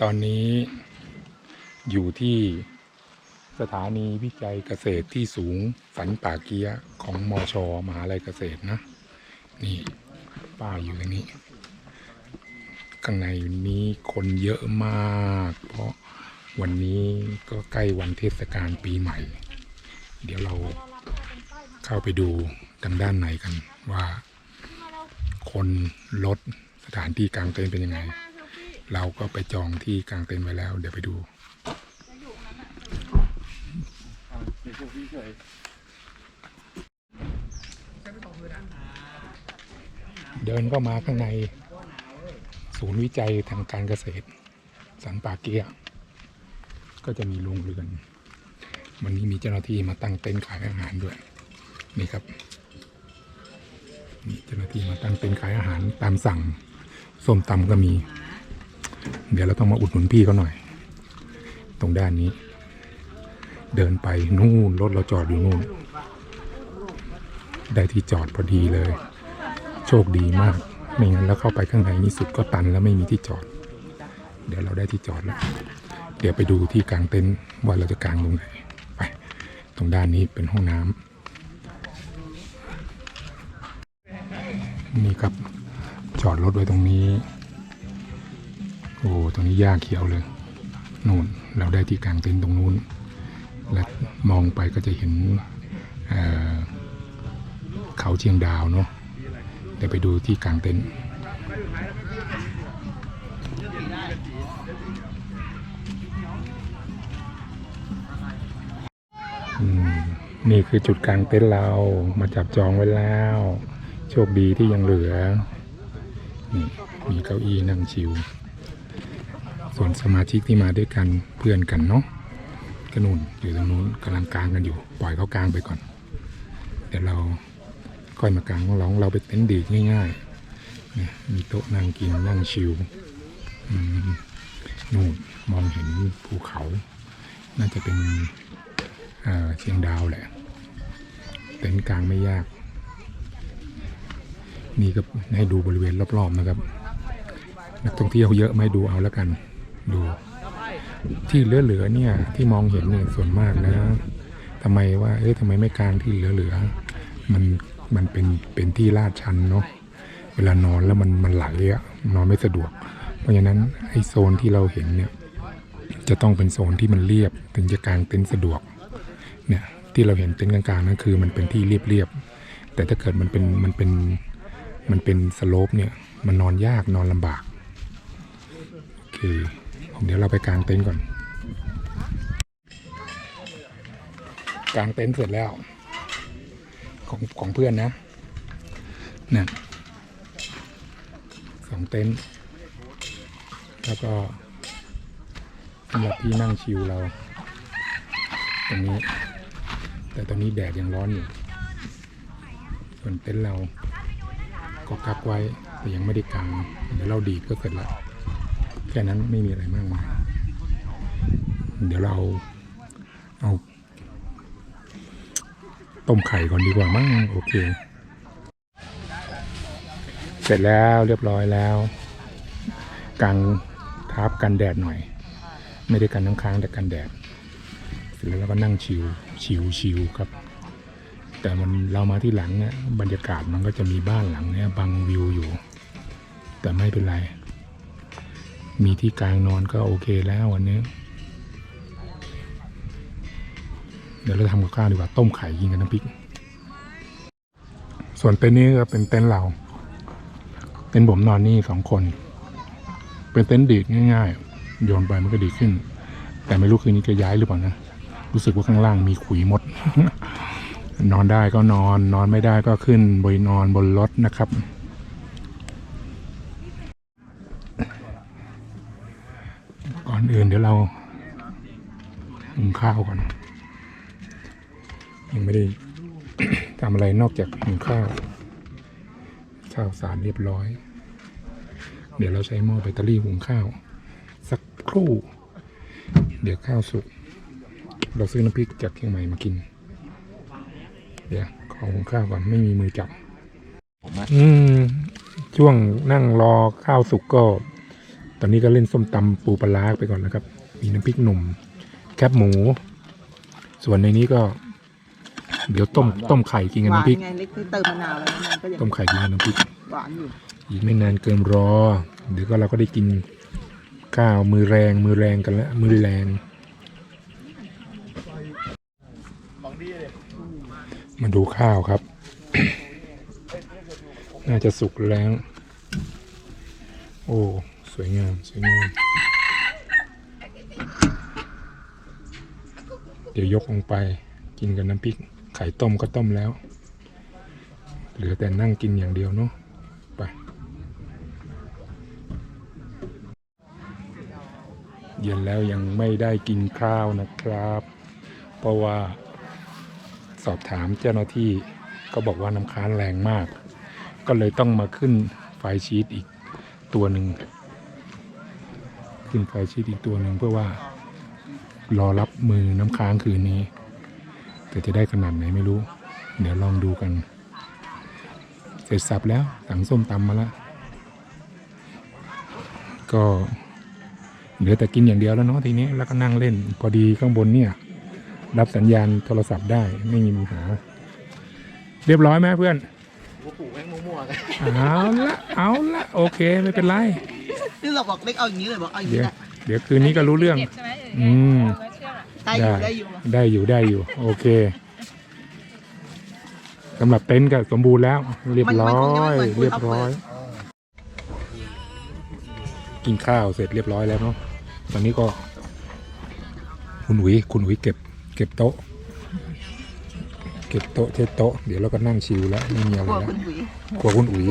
ตอนนี้อยู่ที่สถานีวิจัยเกษตรที่สูงสันป่าเกียของมอชอมหาลัยเกษตรนะ นี่ป้าอยู่ตรงนี้ ข้างในนี้คนเยอะมาก เพราะวันนี้ก็ใกล้วันเทศกาลปีใหม่ เดี๋ยวเราเข้าไปดูทางด้านในกันว่า คนรถสถานที่กลางเต็นท์เป็นยังไง เราก็ไปจองที่กลางเต็นท์ไว้แล้ว เดี๋ยวไปดูเดินเข้ามาข้างใน ศูนย์วิจัยทางการเกษตร สันป่าเกียก็จะมีโรงเรือน วันนี้มีเจ้าหน้าที่มาตั้งเต็นท์ขายอาหารด้วย นี่ครับ นี่เจ้าหน้าที่มาตั้งเต็นท์ขายอาหารตามสั่งส้มตำก็มี เดี๋ยวเราต้องมาอุดหนุนพี่เขาหน่อย ตรงด้านนี้ เดินไปนู่นรถเราจอดอยู่นู่น ได้ที่จอดพอดีเลย โชคดีมาก ไม่งั้นแล้วเข้าไปข้างในนี่สุดก็ตันแล้วไม่มีที่จอด เดี๋ยวเราได้ที่จอดแล้ว เดี๋ยวไปดูที่กลางเต็นท์ว่าเราจะกางตรงไหนไป ตรงด้านนี้เป็นห้องน้ำ นี่ครับ จอดรถไว้ตรงนี้ โอ้ตรงนี้หญ้าเขียวเลยนู่นเราได้ที่กลางเต็นท์ตรงนู้น และมองไปก็จะเห็นเเขาเชียงดาวเนาะเดี๋ยวไปดูที่กลางเต็นท์นี่คือจุดกลางเต็นท์เรามาจับจองไว้แล้ว โชคดีที่ยังเหลือนี่มีเก้าอี้นั่งชิว ส่วนสมาชิกที่มาด้วยกันเพื่อนกันเนาะก็นุ่นอยู่ตรงนู้นกำลังกลางกันอยู่ ปล่อยเขากลางไปก่อน เดี๋ยวเราค่อยมากลางของเราของเราไปเต็นท์ดีง่ายๆเนี่ยมีโต๊ะนั่งกินนั่งชิวนู่นมองเห็นภูเขา น่าจะเป็นเอ่อเชียงดาวแหละเต็นท์กลางไม่ยาก นี่ก็ให้ดูบริเวณรอบๆนะครับ นักท่องเที่ยวเยอะไม่ดูเอาแล้วกัน ดู ที่เหลือๆเนี่ยที่มองเห็นเนี่ยส่วนมากนะทำไมว่าเอ๊ะทำไมไม่กลางที่เหลือๆมันมันเป็นเป็นที่ลาดชันเนาะเวลานอนแล้วมันมันไหลอะนอนไม่สะดวก เพราะฉะนั้นไอ้โซนที่เราเห็นเนี่ย จะต้องเป็นโซนที่มันเรียบถึงจะกางเต็นท์สะดวก เนี่ยที่เราเห็นเต็นท์กลางๆนั่นคือมันเป็นที่เรียบๆแต่ถ้าเกิดมันเป็นมันเป็น มันเป็นสโลปเนี่ยมันนอนยากนอนลำบากโอเคเดี๋ยวเราไปกางเต็นท์ก่อน กางเต็นท์เสร็จแล้ว ของของเพื่อนนะเนี่ยสองเต็นท์แล้วก็สำหรับที่นั่งชิวเรา ตรงนี้ แต่ตอนนี้แดดยังร้อนอยู่ ส่วนเต็นท์เรา ก็กักไว้แต่ยังไม่ได้กางเดี๋ยวเราดีดก็เสร็จล้วแค่นั้นไม่มีอะไรมากมาย เดี๋ยวเราเอา ต้มไข่ก่อนดีกว่ามั้งโอเค เสร็จแล้วเรียบร้อยแล้วกางทับกันแดดหน่อย ไม่ได้กันน้ำค้างแต่กันแดด เสร็จแล้วเราก็นั่งชิวชิวชิวครับ แต่มันเรามาที่หลังเนี่ยบรรยากาศมันก็จะมีบ้านหลังเนี่ยบังวิวอยู่ แต่ไม่เป็นไร มีที่กลางนอนก็โอเคแล้ววันนี้ เดี๋ยวเราทำกับข้าวดีกว่าต้มไข่กินกับน้ำพริก ส่วนเต็นท์นี้ก็เป็นเต็นท์เรา เต็นท์ผมนอนนี่สองคน เป็นเต็นท์ดีดง่ายๆ โยนไปมันก็ดีขึ้น แต่ไม่รู้คืนนี้จะย้ายหรือเปล่านะ รู้สึกว่าข้างล่างมีขุยมด นอนได้ก็นอน นอนไม่ได้ก็ขึ้นบนนอนบนรถนะครับ ก่อนอื่นเดี๋ยวเราหุงข้าวก่อน ยังไม่ได้ทำอะไรนอกจากหุงข้าว ข้าวสารเรียบร้อย เดี๋ยวเราใช้หม้อแบตเตอรี่หุงข้าว สักครู่ เดี๋ยวข้าวสุก เราซื้อน้ำพริกจากเชียงใหม่มากิน เดี๋ยวขอหุงข้าวก่อนไม่มีมือจับผมอะอืมช่วงนั่งรอข้าวสุกก็ ตอนนี้ก็เล่นส้มตำปูปลาร้าไปก่อนนะครับ มีน้ำพริกหนุ่ม แคบหมู ส่วนในนี้ก็ เดี๋ยวต้มต้มไข่กินกับหวานน้ำพริกไงเล็กที่เติมมะนาวแล้วมันก็ยังต้มไข่กินกับน้ำพริกหวานอยู่อีกไม่นานเกินรอ เดี๋ยวก็เราก็ได้กินข้าวมือแรงมือแรงกันแล้วมือแรง มาดูข้าวครับ น่าจะสุกแล้ว โอ้ สวยงาม สวยงาม เดี๋ยวยกลงไปกินกับน้ำพริก ไข่ต้มก็ต้มแล้ว เหลือแต่นั่งกินอย่างเดียวเนาะไป เย็นแล้วยังไม่ได้กินข้าวนะครับ เพราะว่า สอบถามเจ้าหน้าที่ก็บอกว่าน้ำค้างแรงมาก ก็เลยต้องมาขึ้นไฟชีตอีกตัวหนึ่งขึ้นไฟชีตอีกตัวหนึ่งเพื่อว่า รอรับมือน้ำค้างคืนนี้ แต่จะได้ขนาดไหนไม่รู้ เดี๋ยวลองดูกัน เสร็จสับแล้วสั่งส้มตำมาแล้วก็เหลือแต่กินอย่างเดียวแล้วเนาะทีนี้แล้วก็นั่งเล่นพอดีข้างบนเนี่ย รับสัญญาณโทรศัพท์ได้ไม่มีปัญหา เรียบร้อยไหมเพื่อนผูกแม่งมั่วๆกันเอาละเอาละโอเคไม่เป็นไร นี่เราบอกเล็กเอาอย่างนี้เลยบอกเอาอย่างเดี๋ยวนี้แหละเดี๋ยวคืนนี้ก็รู้เรื่อง เจ็บใช่ไหมเอืมได้อยู่ได้อยู่ได้อยู่ได้อยู่ โอเคสำหรับเต็นท์ก็สมบูรณ์แล้ว เรียบร้อยเรียบร้อย กินข้าวเสร็จเรียบร้อยแล้วเนาะตอนนี้ก็ คุณอุ๋ยคุณอุ๋ยเก็บ เก็บโต๊ะ เก็บโต๊ะเช็ดโต๊ะเดี๋ยวเราก็นั่งชิลแล้วไม่มีอะไรกลัวแล้วคุณหุยครัวคุณอุ๋ย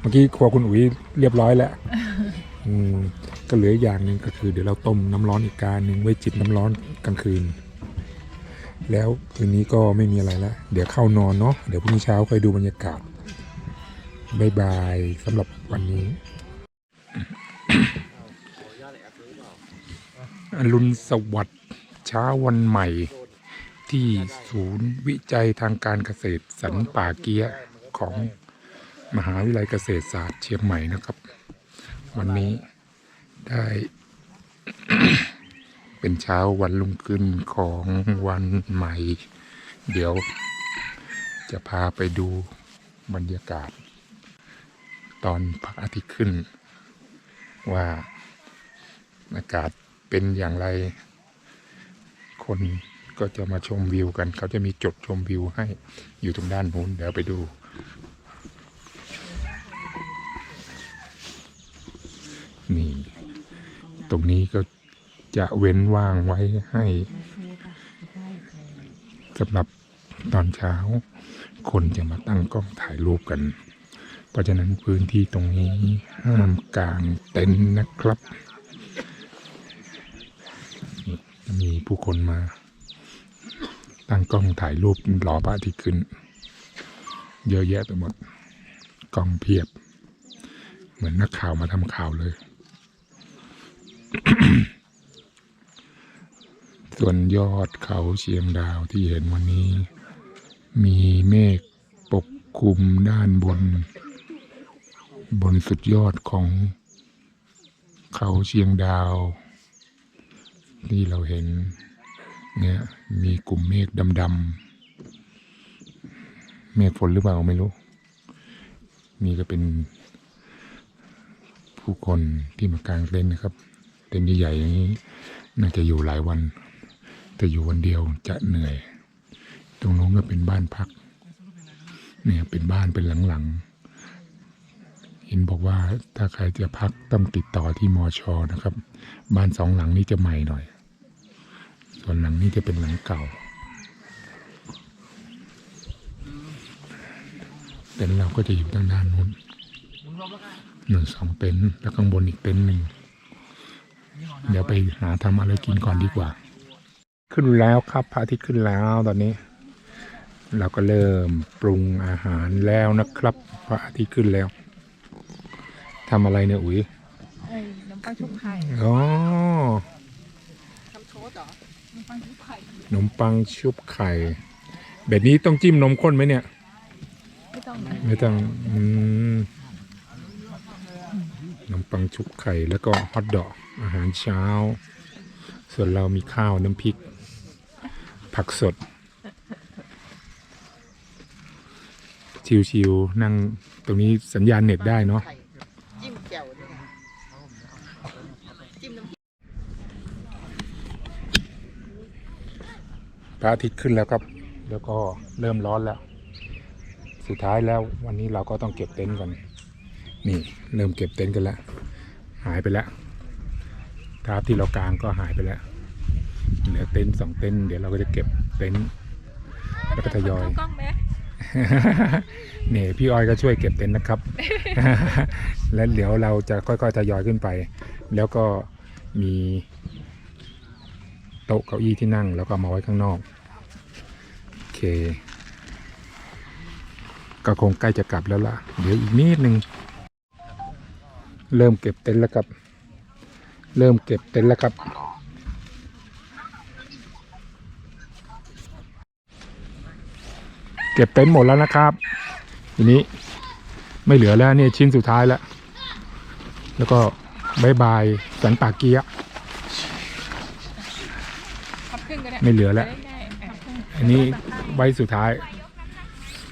เมื่อกี้ครัวคุณอุ๋ยเรียบร้อยแล้วอืมก็เหลืออย่างหนึ่งก็คือ เดี๋ยวเราต้มน้ำร้อนอีกการหนึ่งไว้จิบน้ำร้อนกลางคืน แล้วคืนนี้ก็ไม่มีอะไรแล้วเดี๋ยวเข้านอนเนาะเดี๋ยวพรุ่งนี้เช้าค่อยดูบรรยากาศบายบายสำหรับวันนี้อรุณสวัสดิ์ เช้าวันใหม่ ที่ศูนย์วิจัยทางการเกษตรสันป่าเกียของมหาวิทยาลัยเกษตรศาสตร์เชียงใหม่นะครับ วันนี้ได้ เป็นเช้าวันรุ่งขึ้นของวันใหม่ เดี๋ยวจะพาไปดูบรรยากาศ ตอนพระอาทิตย์ขึ้น ว่าอากาศเป็นอย่างไร คนก็จะมาชมวิวกัน เขาจะมีจุดชมวิวให้อยู่ตรงด้านนู้น เดี๋ยวไปดู นี่ ตรงนี้ก็จะเว้นว่างไว้ให้สำหรับตอนเช้า คนจะมาตั้งกล้องถ่ายรูปกัน เพราะฉะนั้นพื้นที่ตรงนี้ห้ามกางเต็นท์นะครับนี่จะ มีผู้คนมา ตั้งกล้องถ่ายรูปรอพระอาทิตย์ขึ้น เยอะแยะไปหมดกล้องเพียบ เหมือนนักข่าวมาทำข่าวเลย ส่วนยอดเขาเชียงดาวที่เห็นวันนี้ มีเมฆปกคลุมด้านบน บนสุดยอดของเขาเชียงดาว ที่เราเห็นเนี่ยมีกลุ่มเมฆดำๆเมฆฝนหรือเปล่าไม่รู้ นี่ก็เป็นผู้คนที่มากางเต็นท์นะครับ เต็นท์ใหญ่ๆอย่างนี้ น่าจะอยู่หลายวัน แต่อยู่วันเดียวจะเหนื่อย ตรงนู้นก็เป็นบ้านพัก เนี่ยเป็นบ้านเป็นหลังๆเห็นบอกว่าถ้าใครจะพักต้องติดต่อที่มอชอนะครับ บ้านสองหลังนี้จะใหม่หน่อย ส่วนหลังนี้จะเป็นหลังเก่า เต็นท์เราก็จะอยู่ทางด้านนู้นหนึ่งสองเต็นท์แล้วข้างบนอีกเต็นท์หนึ่งเดี๋ยวไปหาทำอะไรกินก่อนดีกว่า ขึ้นแล้วครับพระอาทิตย์ขึ้นแล้วตอนนี้ เราก็เริ่มปรุงอาหารแล้วนะครับพระอาทิตย์ขึ้นแล้วทำอะไรเนี่ยอุ๋ยไอ้น้ำปังชุบไข่อ๋อทำโทษเหรอน้ำปังชุบไข่ขนมปังชุบไข่ แบบนี้ต้องจิ้มนมข้นไหมเนี่ย ไม่ต้องไม่ต้องอืมนมปังชุบไข่แล้วก็ฮอทดอกอาหารเช้า ส่วนเรามีข้าวน้ำพริก ผักสด ชิวๆนั่งตรงนี้สัญญาณเน็ตได้เนาะ ไข่จิ้มแจ่วด้วยนะจิ้มน้ำพริก พระอาทิตย์ขึ้นแล้วครับ แล้วก็เริ่มร้อนแล้ว สุดท้ายแล้ววันนี้เราก็ต้องเก็บเต็นท์ก่อนนี่เริ่มเก็บเต็นท์กันแล้ว หายไปแล้วทาร์ปที่เรากางก็หายไปแล้ว เหลือเต็นท์สองเต็นท์เดี๋ยวเราก็จะเก็บเต็นท์แล้วก็ทยอย กล้องไหมเนี่ยพี่ออยก็ช่วยเก็บเต็นท์นะครับ แล้วเดี๋ยวเราจะค่อยๆทยอยขึ้นไป แล้วก็มี โต๊ะเก้าอี้ที่นั่งแล้วก็มาไว้ข้างนอกโอเค ก็คงใกล้จะกลับแล้วล่ะ เดี๋ยวอีกนิดนึงเริ่มเก็บเต็นท์แล้วครับ เริ่มเก็บเต็นท์แล้วครับ เก็บเต็นท์หมดแล้วนะครับ ทีนี้ไม่เหลือแล้วเนี่ยชิ้นสุดท้ายแล้ว แล้วก็บายบายสันปากเกียะ พับครึ่งก็ ไม่เหลือแล้ว อันนี้ไว้สุดท้าย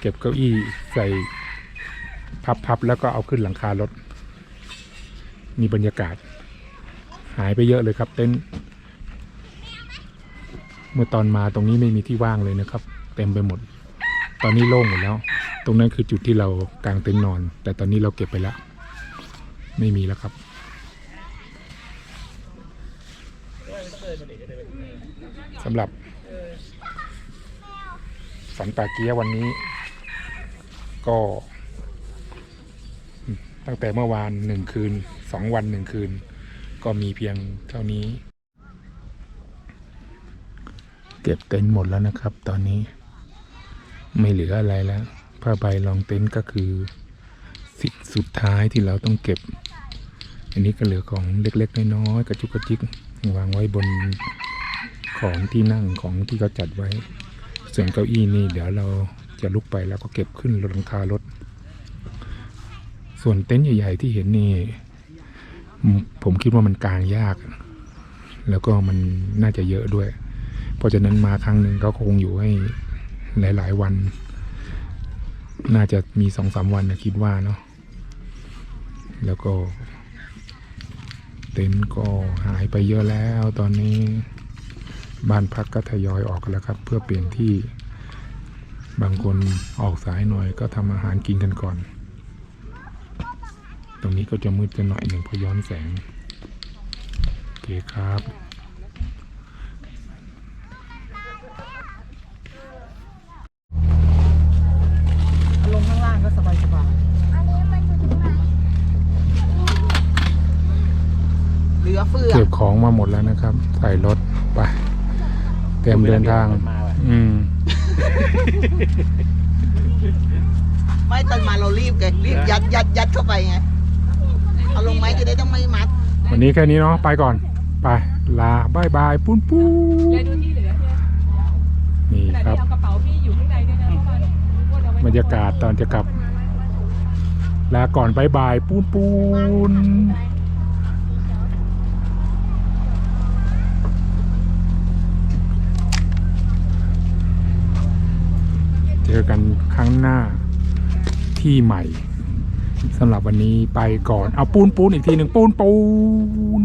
เก็บเก้าอี้ใส่พับๆแล้วก็เอาขึ้นหลังคารถ มีบรรยากาศ หายไปเยอะเลยครับเต็นท์เมื่อตอนมาตรงนี้ไม่มีที่ว่างเลยนะครับ เต็มไปหมด ตอนนี้โล่งหมดแล้ว ตรงนั้นคือจุดที่เรากางเต็นท์นอน แต่ตอนนี้เราเก็บไปแล้ว ไม่มีแล้วครับ สำหรับสันป่าเกียวันนี้ ก็ ตั้งแต่เมื่อวานหนึ่งคืนสองวันหนึ่งคืน ก็มีเพียงเท่านี้ เก็บเต็นท์หมดแล้วนะครับ ตอนนี้ไม่เหลืออะไรแล้วผ้าใบรองเต็นท์ก็คือสิ่งสุดท้ายที่เราต้องเก็บ อันนี้ก็เหลือของเล็กๆน้อยๆกระจุกกระจิกวางไว้บน ของที่นั่งของที่เขาจัดไว้ ส่วนเก้าอี้นี่เดี๋ยวเราจะลุกไปแล้วก็เก็บขึ้นรถหลังคารถ ส่วนเต็นท์ใหญ่ๆที่เห็นนี่ผมผมคิดว่ามันกางยาก แล้วก็มันน่าจะเยอะด้วย เพราะฉะนั้นมาครั้งหนึ่งก็คงอยู่ให้หลาย ๆ วัน น่าจะมีสองสามวันนะคิดว่าเนาะแล้วก็เต็นท์ก็หายไปเยอะแล้วตอนนี้ บ้านพักก็ทยอยออกกันแล้วครับ เพื่อเปลี่ยนที่ บางคนออกสายหน่อยก็ทำอาหารกินกันก่อน ตรงนี้ก็จะมืดกันหน่อยหนึ่งเพราะย้อนแสง โอเคครับลงข้างล่างก็สบายสบายเหลือเฟือเก็บของมาหมดแล้วนะครับ ใส่รถไปเต รียมเดินทางอืม ไม่ตอนมาเรารีบไงรีบยัดยัดยัดเข้าไปไงเอาลงไหมจะได้ต้องไม่มัดวันนี้แค่นี้เนาะ ไปก่อน ไป ลาบายบายปุ้นปูยายดูที่เหลือเนี่ยนี่แต่ครับ ที่เอากระเป๋าพี่อยู่ข้างในด้วยนะเพราะว่าว่าเราไม่บรรยากาศตอนจะกลับ ลาก่อนบายบายปูนปูน เจอกันครั้งหน้าที่ใหม่สำหรับวันนี้ไปก่อน เอาปูนปูนอีกทีหนึ่งปูนปูน